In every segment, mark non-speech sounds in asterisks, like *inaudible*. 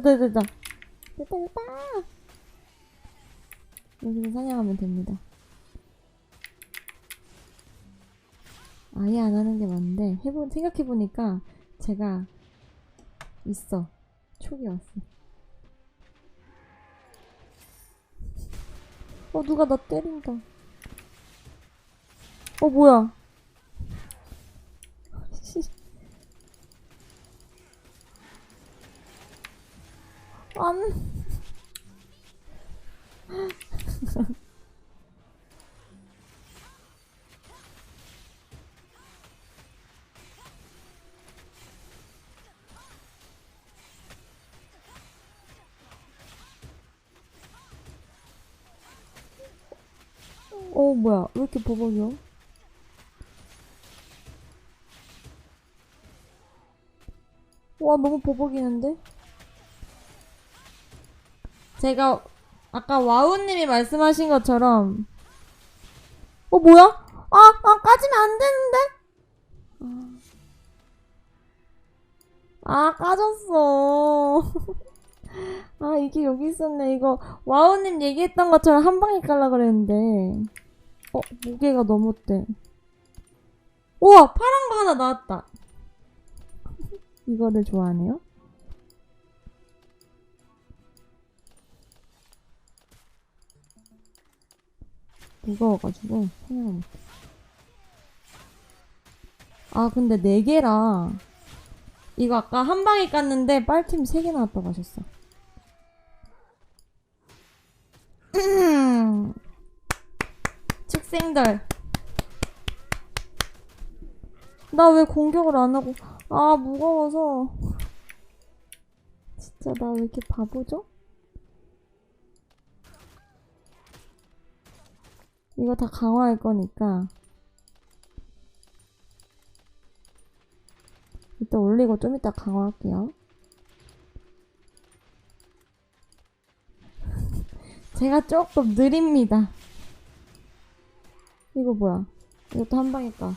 됐다, 됐다. 됐다, 됐다. 여기서 사냥하면 됩니다. 아예 안 하는 게 맞는데, 해보, 생각해보니까 제가 있어. 촉이 왔어. 어, 누가 나 때린다. 어, 뭐야. 안. 어, 뭐야. 왜 이렇게 버벅이요? 와, 너무 버벅이는데? 제가 아까 와우님이 말씀하신 것처럼 어 뭐야? 아, 아 까지면 안 되는데? 아, 아 까졌어. *laughs* 아 이게 여기 있었네. 이거 와우님 얘기했던 것처럼 한 방에 깔라 그랬는데. 어 무게가 넘었대. 우와 파란 거 하나 나왔다. *laughs* 이거를 좋아하네요. 무거워가지고 생각을 못해. 아 근데 네 개라 이거 아까 한 방에 깠는데 빨팀 세개 나왔다고 하셨어. 음. 축생들. 나 왜 공격을 안 하고 아 무거워서 진짜 나 왜 이렇게 바보죠? 이거 다 강화할 거니까 일단 올리고 좀 이따 강화할게요. *laughs* 제가 조금 느립니다. 이거 뭐야? 이것도 한 방에 까.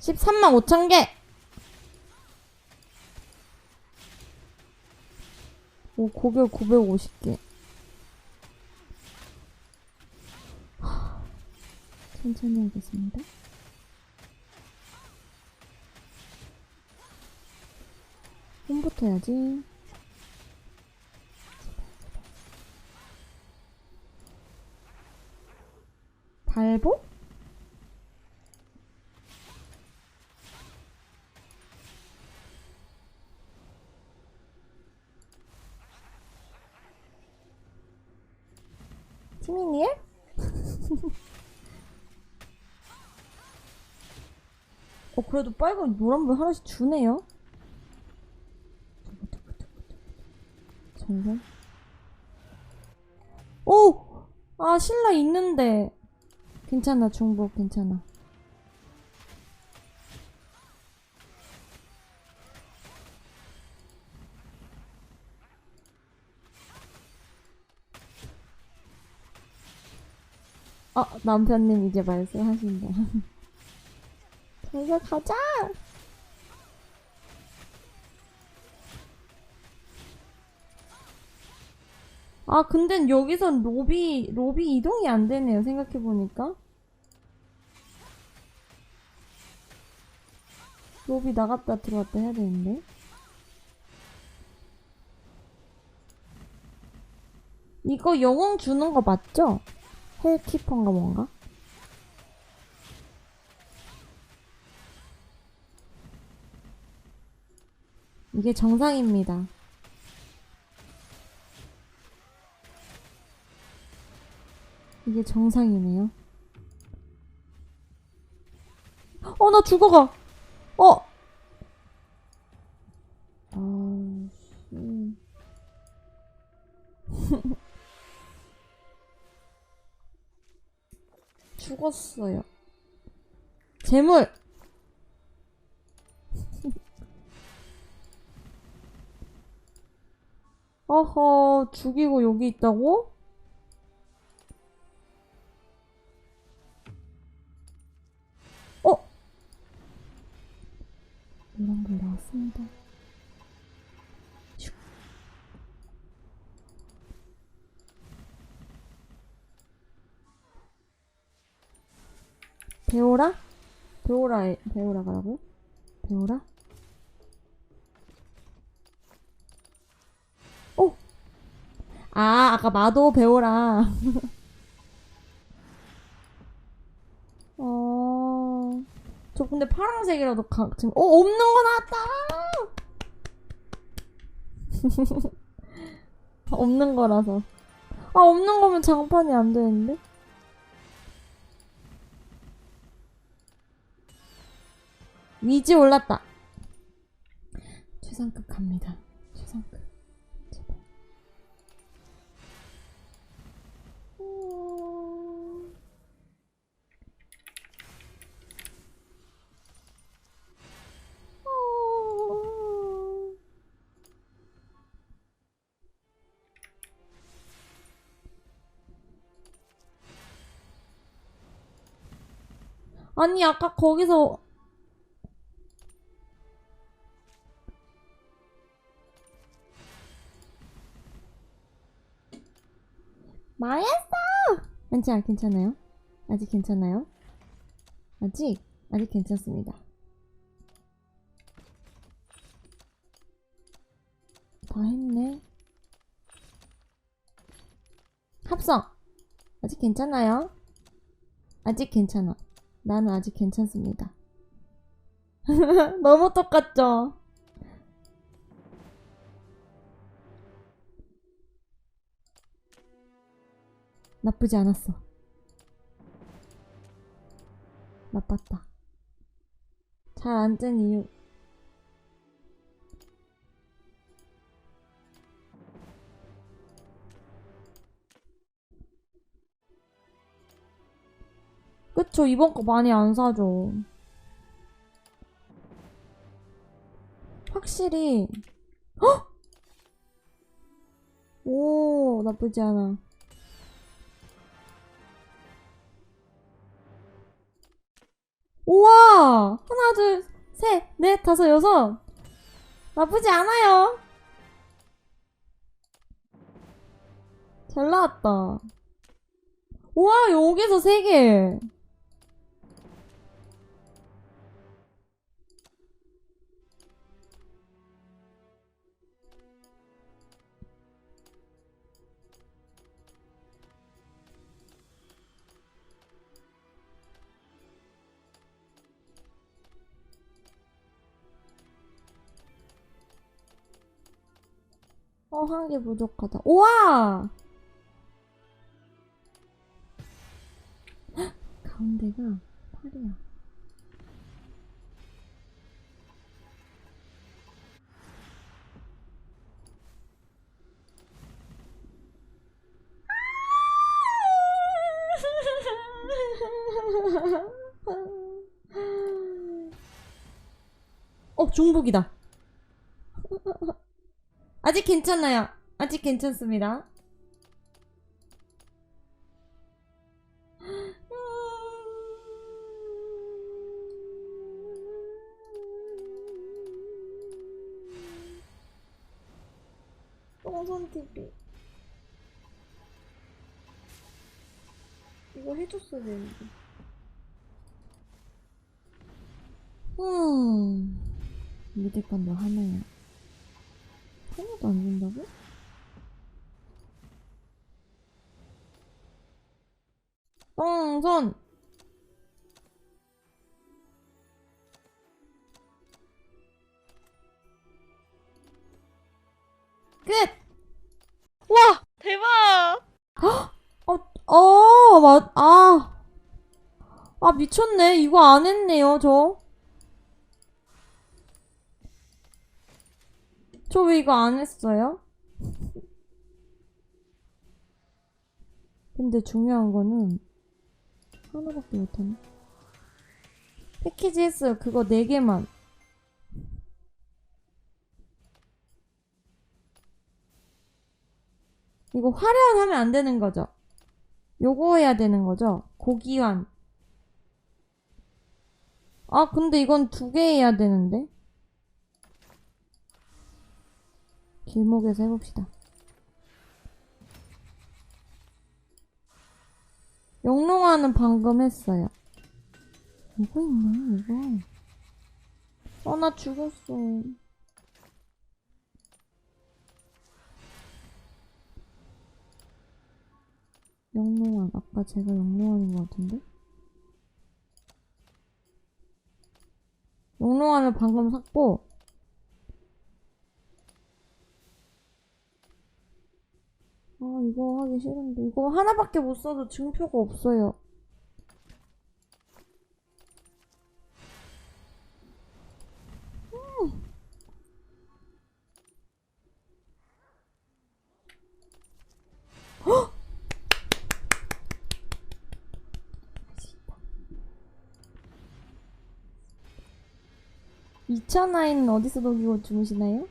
13만 5천 개! 오, 고별 950개. 천천히 하겠습니다. 홈부터 해야지. 달보? 티미니엘? *laughs* 어 그래도 빨간 노란불 하나씩 주네요. 전선. 오! 아 신라 있는데 괜찮아 중복 괜찮아. 어 남편님 이제 말씀하신다. *laughs* 저희가 가자. 아, 근데 여기선 로비, 로비 이동이 안 되네요. 생각해 보니까. 로비 나갔다 들어왔다 해야 되는데. 이거 영웅 주는 거 맞죠? 헬키퍼인가 뭔가? 이게 정상입니다. 이게 정상이네요. 어, 나 죽어가. 어. 아, 씨. *laughs* 죽었어요. 재물. 어허 죽이고 여기 있다고? 어? 노란 불 나왔습니다 배오라? 배오라, 배오라 가라고? 배오라? 아, 아까 마도 배오라. 어, 저 근데 파란색이라도 가, 지금, 어, 없는 거 나왔다! *laughs* 없는 거라서. 아, 없는 거면 장판이 안 되는데? 위지 올랐다. 최상급 갑니다. 최상급. 아니, 아까 거기서 망했어! 괜찮아, 괜찮아요? 아직 괜찮아요? 아직, 아직 괜찮습니다. 다 했네. 합성! 아직 괜찮아요? 아직 괜찮아. 나는 아직 괜찮습니다. *laughs* 너무 똑같죠? 나쁘지 않았어. 나빴다. 잘 안 뜬 이유. 그쵸, 이번 거 많이 안 사죠. 확실히, 헉! 오, 나쁘지 않아. 우와! 하나, 둘, 셋, 넷, 다섯, 여섯. 나쁘지 않아요. 잘 나왔다. 우와, 여기서 세 개. 어, 한 개 부족하다. 우와! 헉, *gasps* 가운데가 팔이야. 어, 중복이다. 아직 괜찮아요. 아직 괜찮습니다. 똥손 TV. 이거 해줬어야 되는데. 음, 건너 하나야. 똥손 끝! 와 대박 어, 어, 맞, 아. 아, 미쳤네. 이거 안 했네요, 저. 저 왜 이거 안 했어요? 근데 중요한 거는 하나밖에 못하네. 패키지 했어요. 그거 4개만. 이거 화려한 하면 안 되는 거죠? 요거 해야 되는 거죠? 고기환. 아, 근데 이건 두 개 해야 되는데? 길목에서 해봅시다. 영롱화는 방금 했어요. 이거 있네, 이거. 어, 나 죽었어. 영롱한, 아까 제가 영롱한인 것 같은데? 영롱한을 방금 샀고, 아, 이거 하기 싫은데. 이거 하나밖에 못 써도 증표가 없어요. 이천 아이는 어디서 녹이고 주무시나요?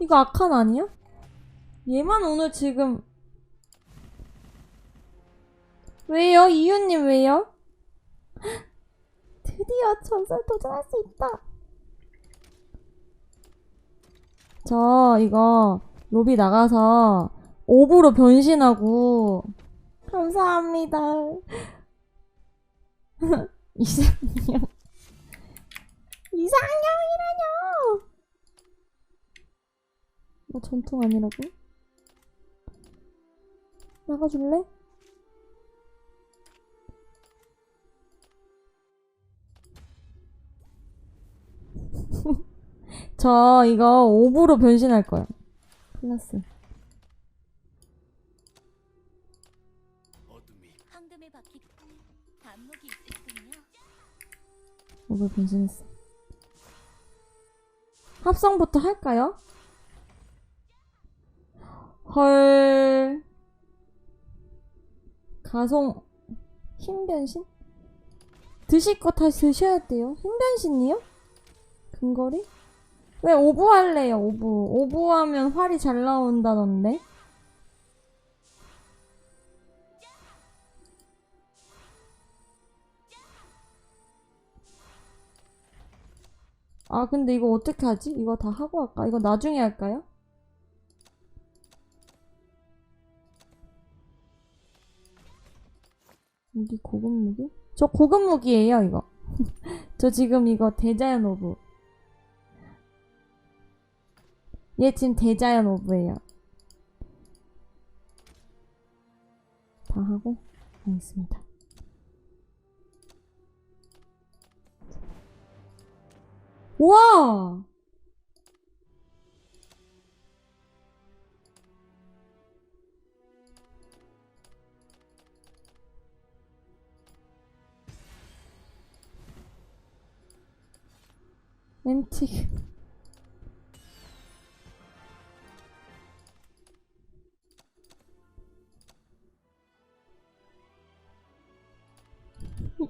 이거 아칸 아니야? 얘만 오늘 지금 왜요? 이유님 왜요? *gasps* 드디어 전설 도전할 수 있다. 저 이거 로비 나가서 오브로 변신하고 감사합니다. *laughs* 이상형 이상형이라뇨. 너 전통 아니라고? 나가줄래? 저 이거 오브로 변신할 거예요. 플러스. 오브 변신했어. 합성부터 할까요? 헐. 가송 힘 변신? 드실 거 다시 드셔야 돼요. 힘 변신이요? 근거리? 왜 오브 할래요, 오브. 오브 하면 활이 잘 나온다던데? 아, 근데 이거 어떻게 하지? 이거 다 하고 할까? 이거 나중에 할까요? 여기 고급 무기? 저 고급 무기예요, 이거. *laughs* 저 지금 이거 대자연 오브. 얘 지금 대자연 오브예요. 다 하고 하겠습니다. 우와! 엠틱.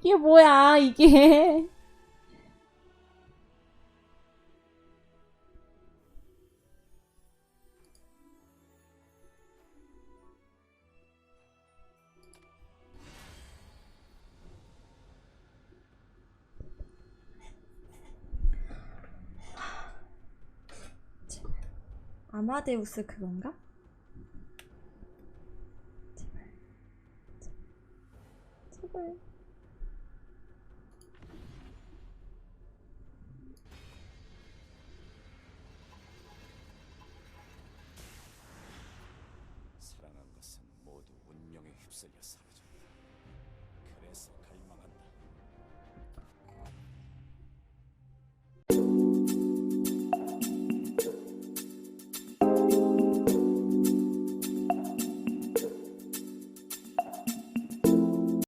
이게 뭐야, 이게. 아마데우스 그건가? 제발. 제발. 사랑한 것은 모두 운명에 휩 쓸려 사라졌다. 그래서